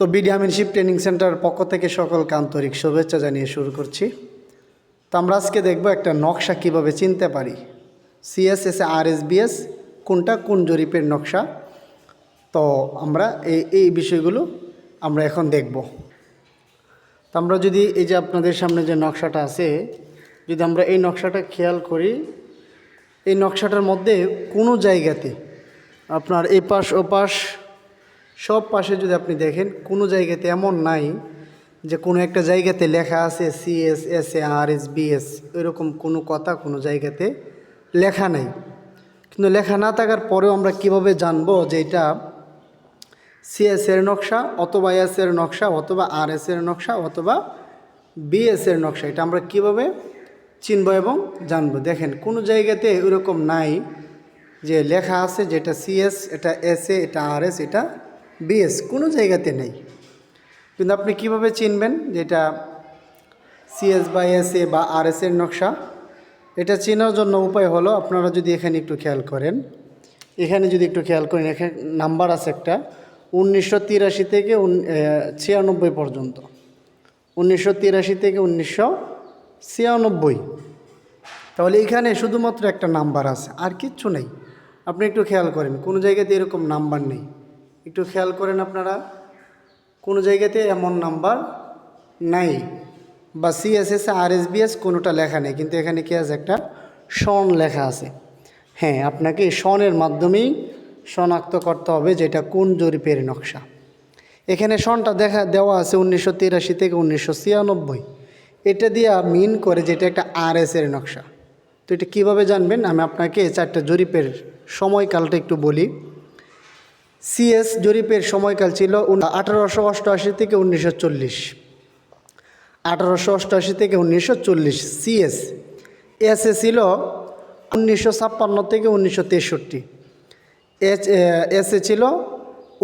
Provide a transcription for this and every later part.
তো বিডিয়ামিনশিপ training centre পক্ষ থেকে সকলকে আন্তরিক শুভেচ্ছা জানিয়ে শুরু করছি। তো আমরা আজকে দেখব একটা নকশা কীভাবে চিনতে পারি। সিএসএস আর এস বিএস কোনটা কোন জরিপের নকশা। তো আমরা এই এই বিষয়গুলো আমরা এখন দেখব। তো আমরা যদি এই যে আপনাদের সামনে যে নকশাটা আছে, যদি আমরা এই নকশাটা খেয়াল করি, এই নকশাটার মধ্যে কোনো জায়গাতে আপনার এপাশ পাশ ও পাশ সব পাশে যদি আপনি দেখেন, কোনো জায়গাতে এমন নাই যে কোনো একটা জায়গাতে লেখা আছে CS S A R S BS এরকম কোনো কথা কোনো জায়গাতে লেখা নাই। কিন্তু লেখা না থাকার পরেও আমরা কীভাবে জানব যে এটা সিএস এর নকশা অথবা এস এর নকশা অথবা আর এর নকশা অথবা বিএস এর নকশা? এটা আমরা কীভাবে চিনব এবং জানব? দেখেন, কোনো জায়গাতে এরকম নাই যে লেখা আছে যেটা সিএস এটা এস এ এটা আর এস এটা বিএস কোনো জায়গাতে নেই। কিন্তু আপনি কীভাবে চিনবেন যে এটা সিএস বা এস এ বা আর এস এর নকশা? এটা চেনার জন্য উপায় হলো আপনারা যদি এখানে একটু খেয়াল করেন। এখানে যদি একটু খেয়াল করেন, এখানে নাম্বার আছে একটা, উনিশশো তিরাশি থেকে উন ছিয়ানব্বই পর্যন্ত। উনিশশো তিরাশি থেকে উনিশশো ছিয়ানব্বই। তাহলে এখানে শুধুমাত্র একটা নাম্বার আছে, আর কিচ্ছু নেই। আপনি একটু খেয়াল করেন, কোনো জায়গাতে এরকম নাম্বার নেই। একটু খেয়াল করেন আপনারা, কোনো জায়গাতে এমন নাম্বার নাই বা সিএসএস আর এস কোনোটা লেখা নেই, কিন্তু এখানে কি আছে একটা সন লেখা আছে। হ্যাঁ আপনাকে সনের মাধ্যমেই শনাক্ত করতে হবে যেটা কোন জরিপের নকশা। এখানে সনটা দেখা, দেওয়া আছে উনিশশো তিরাশি থেকে উনিশশো ছিয়ানব্বই। এটা দিয়ে মিন করে যেটা একটা আর এর নকশা। তো এটা কীভাবে জানবেন? আমি আপনাকে চারটা জরিপের সময়কালটা একটু বলি। সিএস জরিপের সময়কাল ছিল আঠারোশো অষ্টআশি থেকে উনিশশো চল্লিশ। আঠারোশো অষ্টআশি থেকে উনিশশো চল্লিশ সিএস। এস এ ছিল উনিশশো ছাপ্পান্ন থেকে উনিশশো তেষট্টি। এস এস এ ছিল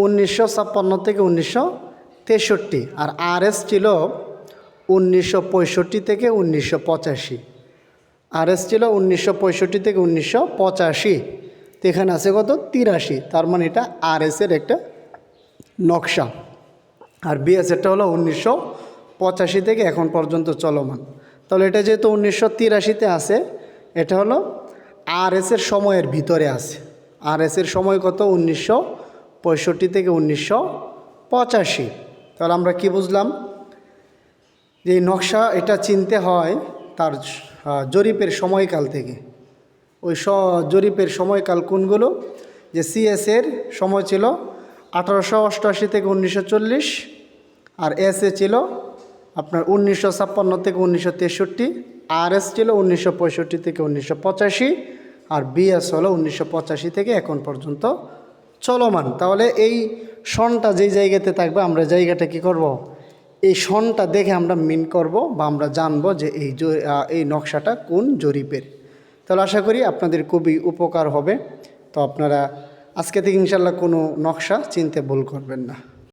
উনিশশো ছাপ্পান্ন থেকে উনিশশো তেষট্টি। আর আর এস ছিল উনিশশো পঁয়ষট্টি থেকে উনিশশো পঁচাশি। আর এস ছিল উনিশশো পঁয়ষট্টি থেকে উনিশশো পঁচাশি। তো এখানে আছে কত? তিরাশি। তার মানে এটা আর এসের একটা নকশা। আর বিএসএরটা হলো উনিশশো পঁচাশি থেকে এখন পর্যন্ত চলমান। তাহলে এটা যেহেতু উনিশশো তিরাশিতে আছে, এটা হলো আর এসের সময়ের ভিতরে আছে। আর এসের সময় কত? উনিশশো পঁয়ষট্টি থেকে উনিশশো পঁচাশি। তাহলে আমরা কি বুঝলাম? যে নকশা এটা চিনতে হয় তার জরিপের সময়কাল থেকে। ওই জরিপের সময়কাল কোনগুলো? যে সিএসের সময় ছিল আঠারোশো অষ্টআশি থেকে উনিশশো চল্লিশ আর এস এ ছিল আপনার উনিশশো ছাপ্পান্ন থেকে উনিশশো তেষট্টি আর এস ছিল উনিশশো পঁয়ষট্টি থেকে উনিশশো পঁচাশি আর বিএস হলো উনিশশো পঁচাশি থেকে এখন পর্যন্ত চলমান। তাহলে এই সনটা যেই জায়গাতে থাকবে, আমরা জায়গাটা কি করব। এই সনটা দেখে আমরা মিন করব বা আমরা জানব যে এই এই নকশাটা কোন জরিপের। তাহলে আশা করি আপনাদের খুবই উপকার হবে। তো আপনারা আজকে থেকে ইনশাল্লাহ কোনো নকশা চিনতে ভুল করবেন না।